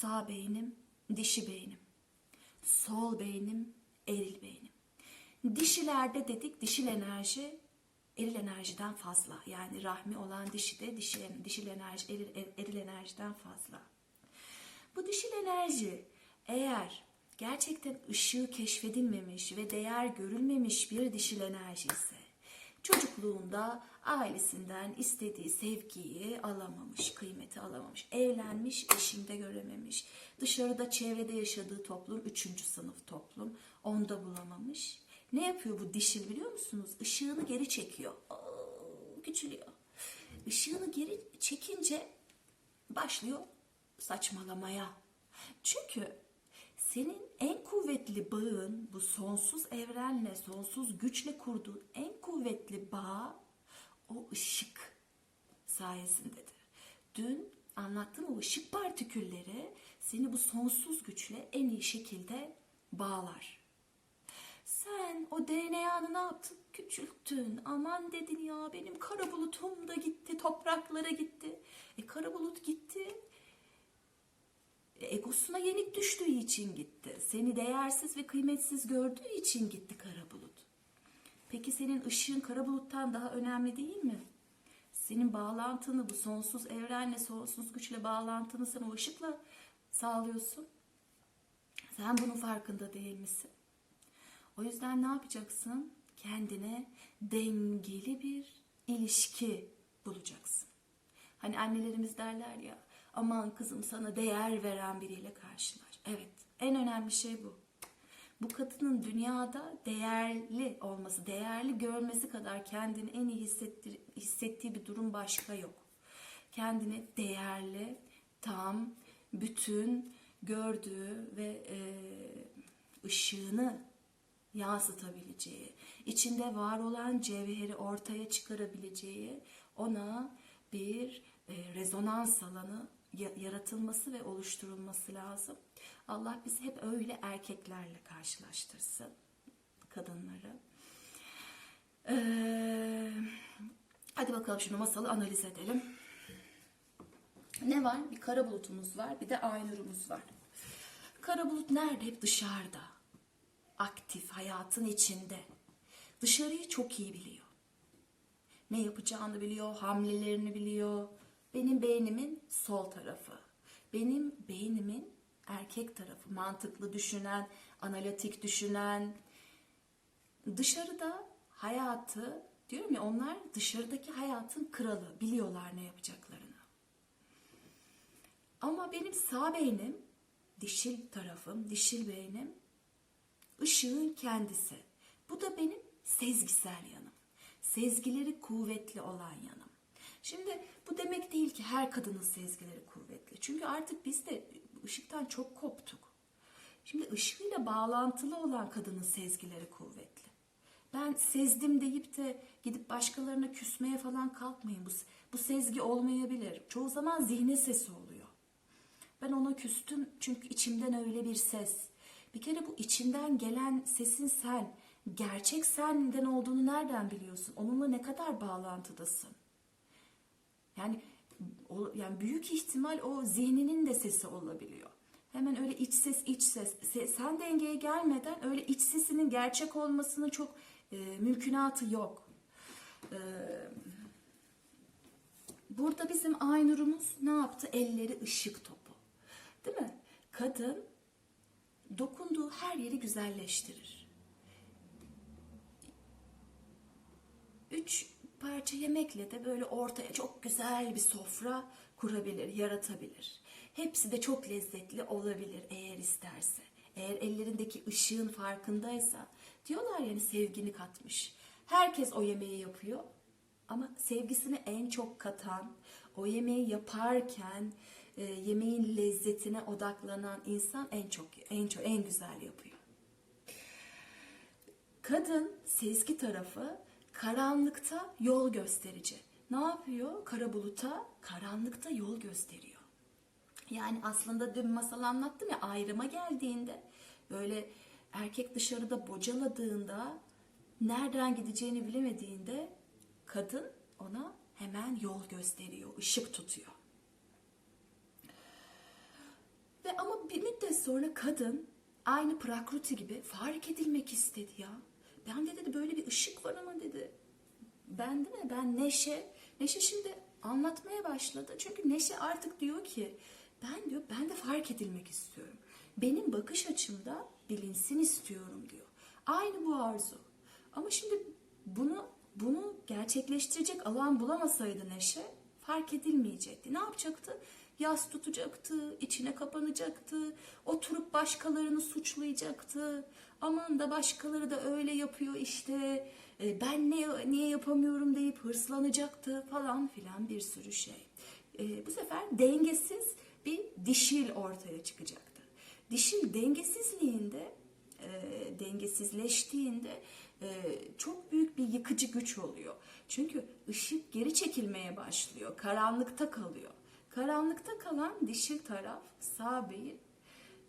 Sağ beynim dişi beynim. Sol beynim eril beynim. Dişilerde dedik dişil enerji eril enerjiden fazla. Yani rahmi olan dişi de dişil, dişil enerji eril, eril enerjiden fazla. Bu dişil enerji eğer gerçekten ışığı keşfedilmemiş ve değer görülmemiş bir dişil enerji ise çocukluğunda ailesinden istediği sevgiyi alamamış, kıymeti alamamış, evlenmiş, eşinde görememiş, dışarıda çevrede yaşadığı toplum, üçüncü sınıf toplum, onda bulamamış. Ne yapıyor bu dişil biliyor musunuz? Işığını geri çekiyor. Aa, küçülüyor. Işığını geri çekince başlıyor saçmalamaya. Çünkü senin en kuvvetli bağın bu sonsuz evrenle, sonsuz güçle kurduğun en kuvvetli bağ o ışık sayesindedir. Dün anlattığım o ışık partikülleri seni bu sonsuz güçle en iyi şekilde bağlar. Sen o DNA'nı ne yaptın? Küçülttün. Aman dedin ya benim kara bulutum da gitti, topraklara gitti. E kara bulut gitti. Egosuna yenik düştüğü için gitti. Seni değersiz ve kıymetsiz gördüğü için gitti kara bulut. Peki senin ışığın kara buluttan daha önemli değil mi? Senin bağlantını bu sonsuz evrenle, sonsuz güçle bağlantını sen o ışıkla sağlıyorsun. Sen bunun farkında değil misin? O yüzden ne yapacaksın? Kendine dengeli bir ilişki bulacaksın. Hani annelerimiz derler ya, aman kızım sana değer veren biriyle karşılaş. Evet, en önemli şey bu. Bu kadının dünyada değerli olması, değerli görmesi kadar kendini en iyi hissettiği bir durum başka yok. Kendini değerli, tam, bütün gördüğü ve e, ışığını yansıtabileceği, içinde var olan cevheri ortaya çıkarabileceği ona bir e, rezonans alanı yaratılması ve oluşturulması lazım. Allah bizi hep öyle erkeklerle karşılaştırsın kadınları. Ee, hadi bakalım şimdi masalı analiz edelim. Ne var? Bir kara bulutumuz var, bir de aynurumuz var. Kara bulut nerede? Hep dışarıda. Aktif, hayatın içinde. Dışarıyı çok iyi biliyor. Ne yapacağını biliyor, hamlelerini biliyor. Benim beynimin sol tarafı. Benim beynimin erkek tarafı. Mantıklı düşünen, analitik düşünen. Dışarıda hayatı, diyorum ya onlar dışarıdaki hayatın kralı. Biliyorlar ne yapacaklarını. Ama benim sağ beynim, dişil tarafım, dişil beynim ışığın kendisi. Bu da benim sezgisel yanım. Sezgileri kuvvetli olan yanım. Şimdi bu demek değil ki her kadının sezgileri kuvvetli. Çünkü artık biz de ışıktan çok koptuk. Şimdi ışığıyla bağlantılı olan kadının sezgileri kuvvetli. Ben sezdim deyip de gidip başkalarına küsmeye falan kalkmayın. Bu, bu sezgi olmayabilir. Çoğu zaman zihnin sesi oluyor. Ben ona küstüm çünkü içimden öyle bir ses. Bir kere bu içinden gelen sesin sen, gerçek senden olduğunu nereden biliyorsun? Onunla ne kadar bağlantıdasın? Yani o, yani büyük ihtimal o zihninin de sesi olabiliyor. Hemen öyle iç ses iç ses. Se- sen dengeye gelmeden öyle iç sesinin gerçek olmasının çok e, mümkünatı yok. E, burada bizim Aynur'umuz ne yaptı? Elleri ışık topu. Değil mi? Kadın dokunduğu her yeri güzelleştirir. Üç parça yemekle de böyle ortaya çok güzel bir sofra kurabilir, yaratabilir. Hepsi de çok lezzetli olabilir eğer isterse. Eğer ellerindeki ışığın farkındaysa. Diyorlar yani sevgini katmış. Herkes o yemeği yapıyor. Ama sevgisini en çok katan, o yemeği yaparken e, yemeğin lezzetine odaklanan insan en çok en çok en güzel yapıyor. Kadın sezgi tarafı karanlıkta yol gösterici. Ne yapıyor? Kara buluta karanlıkta yol gösteriyor. Yani aslında dün masal anlattım ya ayrıma geldiğinde böyle erkek dışarıda bocaladığında nereden gideceğini bilemediğinde kadın ona hemen yol gösteriyor, ışık tutuyor. Ve Bir müddet sonra kadın aynı Prakruti gibi fark edilmek istedi ya. Ben de dedi böyle bir ışık var ama dedi. Ben değil mi? Ben Neşe. Neşe şimdi anlatmaya başladı. Çünkü Neşe artık diyor ki ben diyor ben de fark edilmek istiyorum. Benim bakış açımda bilinsin istiyorum diyor. Aynı bu arzu. Ama şimdi bunu bunu gerçekleştirecek alan bulamasaydı Neşe fark edilmeyecekti. Ne yapacaktı? Yas tutacaktı, içine kapanacaktı, oturup başkalarını suçlayacaktı. Aman da başkaları da öyle yapıyor işte, e, ben ne, niye yapamıyorum deyip hırslanacaktı falan filan bir sürü şey. E, bu sefer dengesiz bir dişil ortaya çıkacaktı. Dişil dengesizliğinde, e, dengesizleştiğinde e, çok büyük bir yıkıcı güç oluyor. Çünkü ışık geri çekilmeye başlıyor, karanlıkta kalıyor. Karanlıkta kalan dişil taraf sağ beyin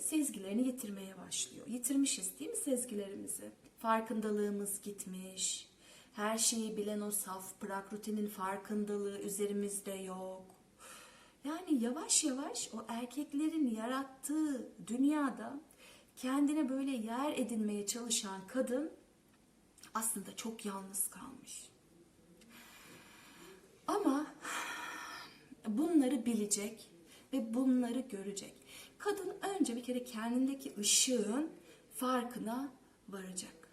sezgilerini yitirmeye başlıyor. Yitirmişiz değil mi sezgilerimizi? Farkındalığımız gitmiş. Her şeyi bilen o saf prakrutinin farkındalığı üzerimizde yok. Yani yavaş yavaş o erkeklerin yarattığı dünyada kendine böyle yer edinmeye çalışan kadın aslında çok yalnız kalmış. Ama bunları bilecek ve bunları görecek. Kadın önce bir kere kendindeki ışığın farkına varacak.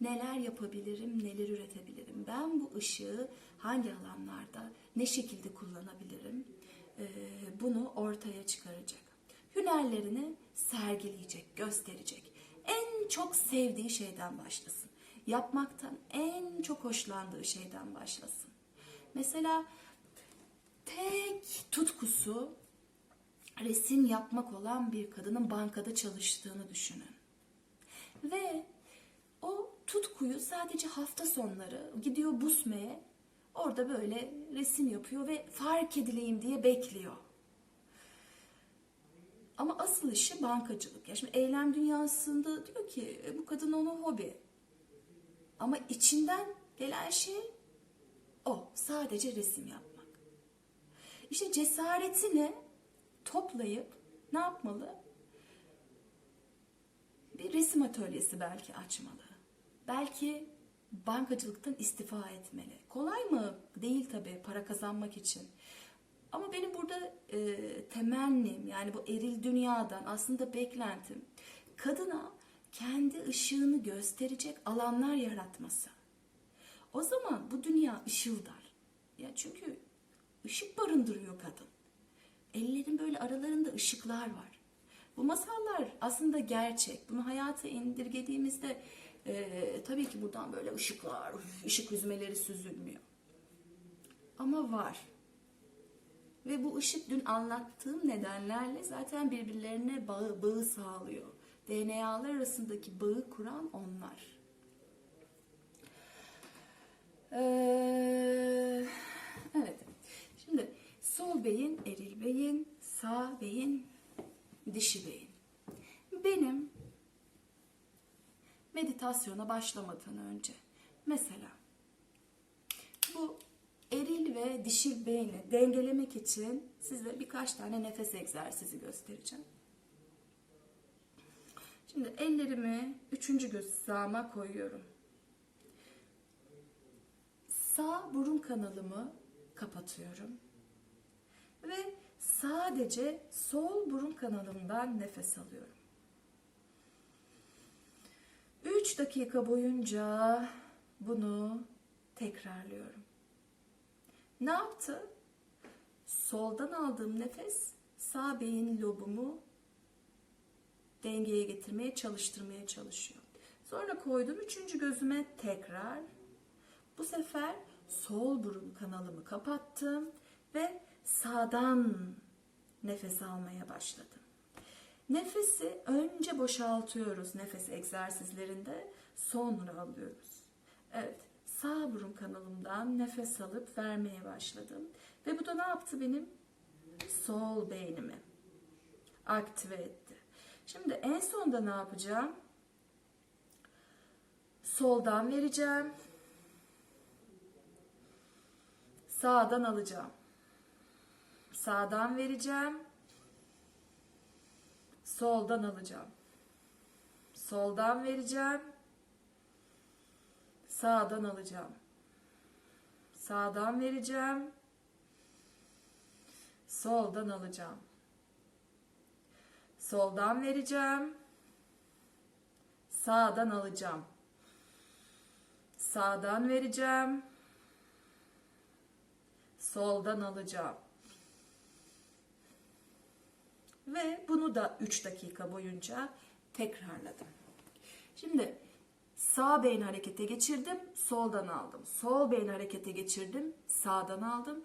Neler yapabilirim, neler üretebilirim? Ben bu ışığı hangi alanlarda, ne şekilde kullanabilirim? Ee, bunu ortaya çıkaracak. Hünerlerini sergileyecek, gösterecek. En çok sevdiği şeyden başlasın. Yapmaktan en çok hoşlandığı şeyden başlasın. Mesela tek tutkusu resim yapmak olan bir kadının bankada çalıştığını düşünün. Ve o tutkuyu sadece hafta sonları gidiyor Busme'ye orada böyle resim yapıyor ve fark edileyim diye bekliyor. Ama asıl işi bankacılık. Ya şimdi eylem dünyasında diyor ki "E, bu kadın onu hobi. Ama içinden gelen şey o. Sadece resim yapmak. İşte cesaretini toplayıp ne yapmalı? Bir resim atölyesi belki açmalı. Belki bankacılıktan istifa etmeli. Kolay mı? Değil tabii para kazanmak için. Ama benim burada e, temennim yani bu eril dünyadan aslında beklentim kadına kendi ışığını gösterecek alanlar yaratması. O zaman bu dünya ışıldar. Ya çünkü ışık barındırıyor kadın. Ellerin böyle aralarında ışıklar var. Bu masallar aslında gerçek. Bunu hayata indirgediğimizde e, tabii ki buradan böyle ışıklar, ışık hüzmeleri süzülmüyor. Ama var. Ve bu ışık dün anlattığım nedenlerle zaten birbirlerine bağı, bağı sağlıyor. DNA'lar arasındaki bağı kuran onlar. Ee, evet. Şimdi sol beyin eril beyin, sağ beyin dişi beyin. Benim meditasyona başlamadan önce mesela bu eril ve dişil beyni dengelemek için size birkaç tane nefes egzersizi göstereceğim. Şimdi ellerimi üçüncü göz hizama koyuyorum. Sağ burun kanalımı kapatıyorum. Ve sadece sol burun kanalımdan nefes alıyorum. 3 dakika boyunca bunu tekrarlıyorum. Ne yaptı? Soldan aldığım nefes sağ beyin lobumu dengeye getirmeye, çalıştırmaya çalışıyor. Sonra koydum üçüncü gözüme tekrar. Bu sefer sol burun kanalımı kapattım ve sağdan nefes almaya başladım. Nefesi önce boşaltıyoruz nefes egzersizlerinde, sonra alıyoruz. Evet, sağ burun kanalımdan nefes alıp vermeye başladım. Ve bu da ne yaptı benim? Sol beynimi aktive etti. Şimdi en sonda ne yapacağım? Soldan vereceğim. Sağdan alacağım. Sağdan vereceğim. Soldan alacağım. Soldan vereceğim. Sağdan alacağım. Sağdan vereceğim. Soldan alacağım. Soldan vereceğim. Sağdan alacağım. Sağdan vereceğim. Soldan alacağım. Ve bunu da 3 dakika boyunca tekrarladım. Şimdi sağ beyin harekete geçirdim, soldan aldım. Sol beyin harekete geçirdim, sağdan aldım.